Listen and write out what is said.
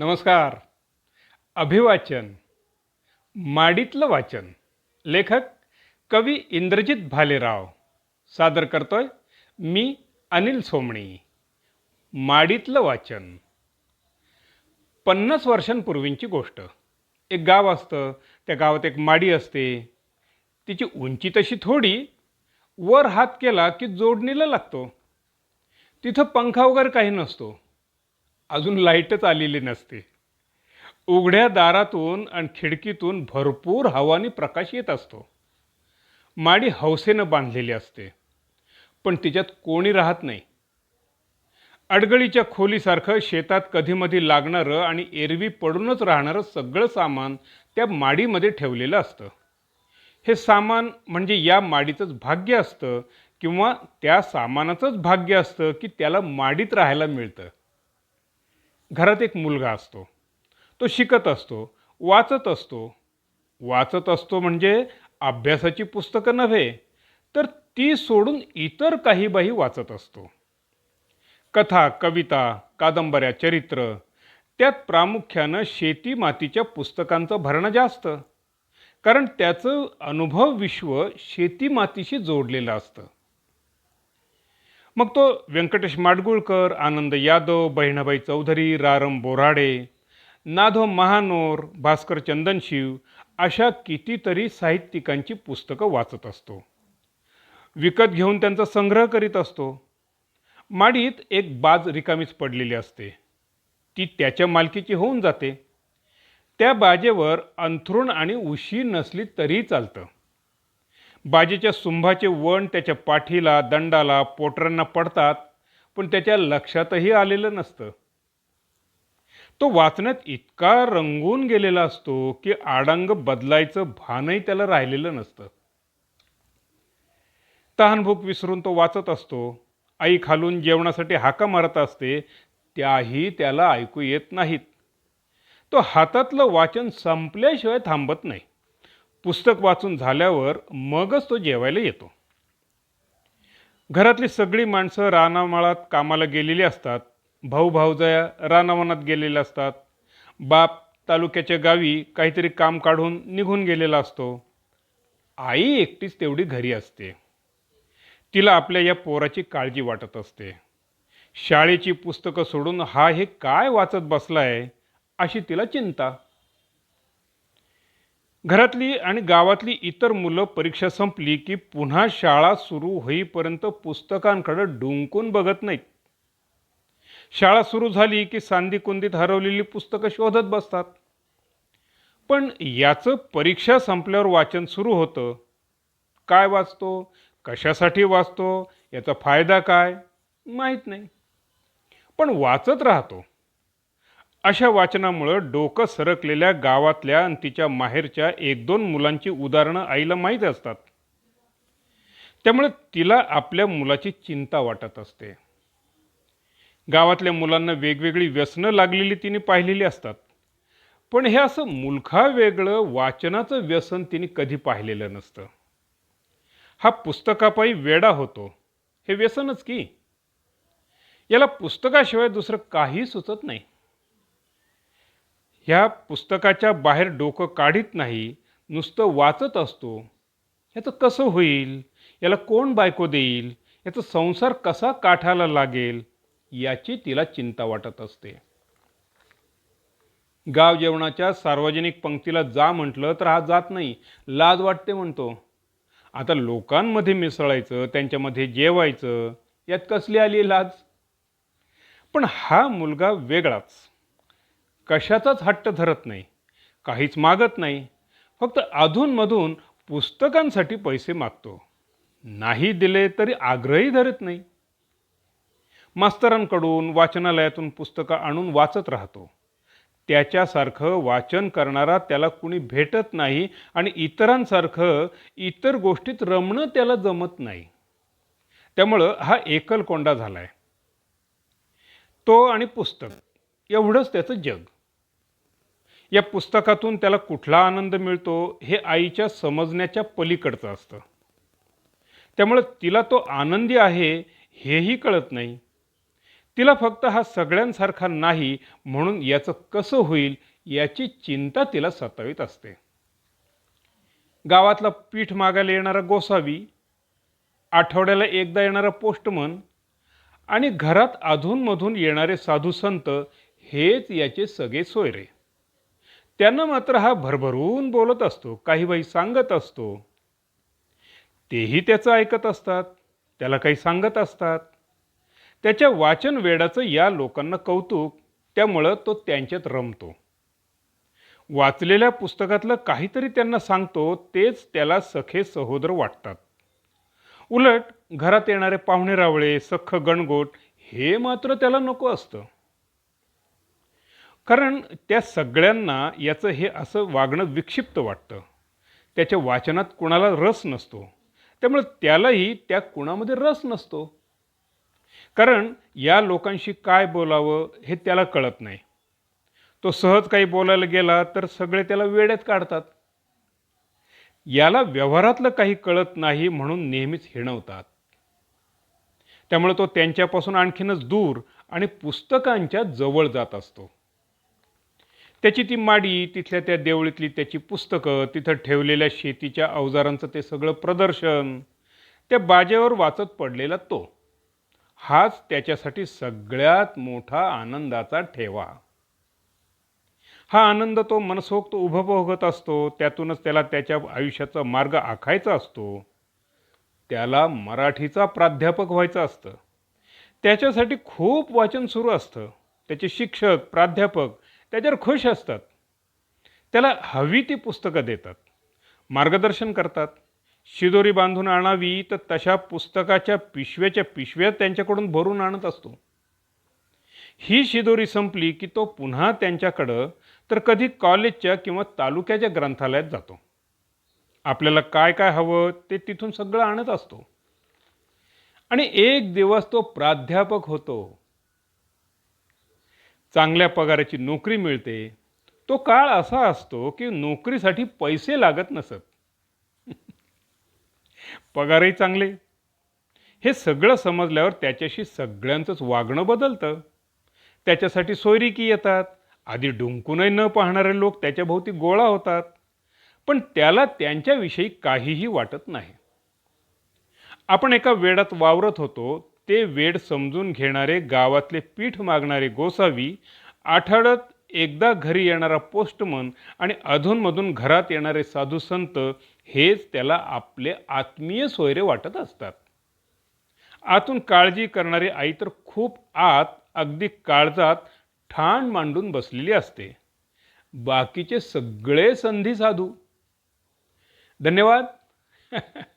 नमस्कार. अभिवाचन. माडीतलं वाचन. लेखक कवी इंद्रजित भालेराव. सादर करतोय मी अनिल सोमणी. माडीतलं वाचन. पन्नास वर्षांपूर्वींची गोष्ट. एक गाव असतं त्या गावात एक माडी असते. तिची उंची तशी थोडी वर हात केला की जोडणीला लागतो. तिथं पंखा वगैरे काही नसतो. अजून लाईटच आलेली नसते. उघड्या दारातून आणि खिडकीतून भरपूर हवानी प्रकाश येत असतो. माडी हौसेनं बांधलेली असते. पण तिच्यात कोणी राहत नाही. अडगळीच्या खोलीसारखं शेतात कधीमधी लागणारं आणि एरवी पडूनच राहणारं सगळं सामान त्या माडीमध्ये ठेवलेलं असतं. हे सामान म्हणजे या माडीचंच भाग्य असतं किंवा त्या सामानाचंच भाग्य असतं की त्याला माडीत राहायला मिळतं. घरात एक मुलगा असतो. तो शिकत असतो वाचत असतो. वाचत असतो म्हणजे अभ्यासाची पुस्तकं नव्हे तर ती सोडून इतर काही बाही वाचत असतो. कथा कविता कादंबऱ्या चरित्र त्यात प्रामुख्यानं शेती मातीच्या पुस्तकांचं भरणं जास्त. कारण त्याचं अनुभव विश्व शेती मातीशी जोडलेलं असतं. मग तो व्यंकटेश माडगुळकर आनंद यादव बहिणाबाई चौधरी रारम बोराडे नाधो महानोर भास्कर चंदनशिव अशा कितीतरी साहित्यिकांची पुस्तकं वाचत असतो. विकत घेऊन त्यांचा संग्रह करीत असतो. माडीत एक बाज रिकामीच पडलेली असते. ती त्याच्या मालकीची होऊन जाते. त्या बाजेवर अंथरुण आणि उशी नसली तरी चालतं. बाजेच्या सुंभाचे वण त्याच्या पाठीला दंडाला पोटरांना पडतात पण त्याच्या लक्षातही आलेलं नसतं. तो वाचण्यात इतका रंगून गेलेला असतो की आडांग बदलायचं भानही त्याला राहिलेलं नसतं. तहानभूक विसरून तो वाचत असतो. आई खालून जेवणासाठी हाका मारत असते. त्याही त्याला ऐकू येत नाहीत. तो हातातलं वाचन संपल्याशिवाय थांबत नाही. पुस्तक वाचून झाल्यावर मगच तो जेवायला येतो. घरातली सगळी माणसं रानामाळात कामाला गेलेली असतात. भाऊ भाऊजया रानावनात गेलेले असतात. बाप तालुक्याच्या गावी काहीतरी काम काढून निघून गेलेला असतो. आई एकटीच तेवढी घरी असते. तिला आपल्या या पोराची काळजी वाटत असते. शाळेची पुस्तकं सोडून हा हे काय वाचत बसलाय अशी तिला चिंता. घरातली आणि गावातली इतर मुलं परीक्षा संपली की पुन्हा शाळा सुरू होईपर्यंत पुस्तकांकडे डुंकून बघत नाहीत. शाळा सुरू झाली की सांदी कुंदीत हरवलेली पुस्तकं शोधत बसतात. पण याचं परीक्षा संपल्यावर वाचन सुरू होतं. काय वाचतो? कशासाठी वाचतो? याचा फायदा काय? माहीत नाही. पण वाचत राहतो. अशा वाचनामुळं डोकं सरकलेल्या गावातल्या आणि तिच्या माहेरच्या एक दोन मुलांची उदाहरणं आईला माहीत असतात. त्यामुळे तिला आपल्या मुलाची चिंता वाटत असते. गावातल्या मुलांना वेगवेगळी व्यसनं लागलेली तिने पाहिलेली असतात. पण हे असं मुलखा वेगळं वाचनाचं व्यसन तिने कधी पाहिलेलं नसतं. हा पुस्तकापायी वेडा होतो. हे व्यसनच की. याला पुस्तकाशिवाय दुसरं काही सुचत नाही. ह्या पुस्तकाच्या बाहेर डोकं काढीत नाही नुसतं वाचत असतो. ह्याचं कसं होईल? याला कोण बायको देईल? याचा संसार कसा काठाला लागेल? याची तिला चिंता वाटत असते. गाव जेवणाच्या सार्वजनिक पंक्तीला जा म्हटलं तर हा जात नाही. लाज वाटते म्हणतो. आता लोकांमध्ये मिसळायचं त्यांच्यामध्ये जेवायचं यात कसली आली लाज? पण हा मुलगा वेगळाच. कशाचाच हट्ट धरत नाही काहीच मागत नाही फक्त अधूनमधून पुस्तकांसाठी पैसे मागतो. नाही दिले तरी आग्रही धरत नाही. मास्तरांकडून वाचनालयातून पुस्तकं आणून वाचत राहतो. त्याच्यासारखं वाचन करणारा त्याला कुणी भेटत नाही आणि इतरांसारखं इतर गोष्टीत रमणं त्याला जमत नाही. त्यामुळं हा एकलकोंडा झाला आहे तो आणि पुस्तक एवढंच त्याचं जग. या पुस्तकातून त्याला कुठला आनंद मिळतो हे आईच्या समजण्याच्या पलीकडचं असतं. त्यामुळे तिला तो आनंदी आहे हेही कळत नाही. तिला फक्त हा सगळ्यांसारखा नाही म्हणून याचं कसं होईल याची चिंता तिला सतावीत असते. गावातला पीठ मागायला येणारा गोसावी आठवड्याला एकदा येणारा पोस्टमन आणि घरात अधूनमधून येणारे साधू संत हेच याचे सगळे सोयरे. त्यांना मात्र हा भरभरून बोलत असतो काही बाई सांगत असतो. तेही त्याचं ऐकत असतात त्याला काही सांगत असतात. त्याच्या वाचन वेडाचं या लोकांना कौतुक त्यामुळं तो त्यांच्यात रमतो. वाचलेल्या पुस्तकातलं काहीतरी त्यांना सांगतो तेच त्याला सखे सहोदर वाटतात. उलट घरात येणारे पाहुणे रावळे सख्ख गणगोट हे मात्र त्याला नको असतं. कारण त्या सगळ्यांना याचं हे असं वागणं विक्षिप्त वाटतं. त्याच्या वाचनात कुणाला रस नसतो. त्यामुळे त्यालाही त्या कुणामध्ये रस नसतो. कारण या लोकांशी काय बोलावं हे त्याला कळत नाही. तो सहज काही बोलायला गेला तर सगळे त्याला वेळेत काढतात. याला व्यवहारातलं काही कळत नाही म्हणून नेहमीच हिणवतात. त्यामुळे तो त्यांच्यापासून आणखीनच दूर आणि पुस्तकांच्या जवळ जात असतो. त्याची ती माडी तिथल्या त्या देवळीतली त्याची पुस्तकं तिथं ठेवलेल्या शेतीच्या अवजारांचं ते सगळं प्रदर्शन त्या बाजेवर वाचत पडलेला तो. हाच त्याच्यासाठी सगळ्यात मोठा आनंदाचा ठेवा. हा आनंद तो मनसोक्त उभभोगत असतो त्यातूनच त्याला त्याच्या आयुष्याचा मार्ग आखायचा असतो. त्याला मराठीचा प्राध्यापक व्हायचं असतं. त्याच्यासाठी खूप वाचन सुरू असतं. त्याचे शिक्षक प्राध्यापक त्याच्यावर खुश असतात त्याला हवी ती पुस्तकं देतात. मार्गदर्शन करतात. शिदोरी बांधून आणावी तर तशा पुस्तकाच्या पिशव्याच्या पिशव्या त्यांच्याकडून भरून आणत असतो. ही शिदोरी संपली की तो पुन्हा त्यांच्याकडं तर कधी कॉलेजच्या किंवा तालुक्याच्या ग्रंथालयात जातो. आपल्याला काय काय हवं ते तिथून सगळं आणत असतो. आणि एक दिवस तो प्राध्यापक होतो. चांगल्या पगाराची नोकरी मिळते तो काळ असा असतो की नोकरीसाठी पैसे लागत नसत. पगारही चांगले. हे सगळं समजल्यावर त्याच्याशी सगळ्यांचंच वागणं बदलतं. त्याच्यासाठी सोयरिकी येतात. आधी डुंकूनही न पाहणारे लोक त्याच्याभोवती गोळा होतात. पण त्याला त्यांच्याविषयी काहीही वाटत नाही. आपण एका वेडात वावरत होतो ते वेड समजून घेणारे गावातले पीठ मागणारे गोसावी आठवड्यात एकदा घरी येणारा पोस्टमन आणि अधूनमधून घरात येणारे साधू संत हेच त्याला आपले आत्मीय सोयरे वाटत असतात. आतून काळजी करणारी आई तर खूप आत अगदी काळजात ठाण मांडून बसलेली असते. बाकीचे सगळे संधी साधू. धन्यवाद.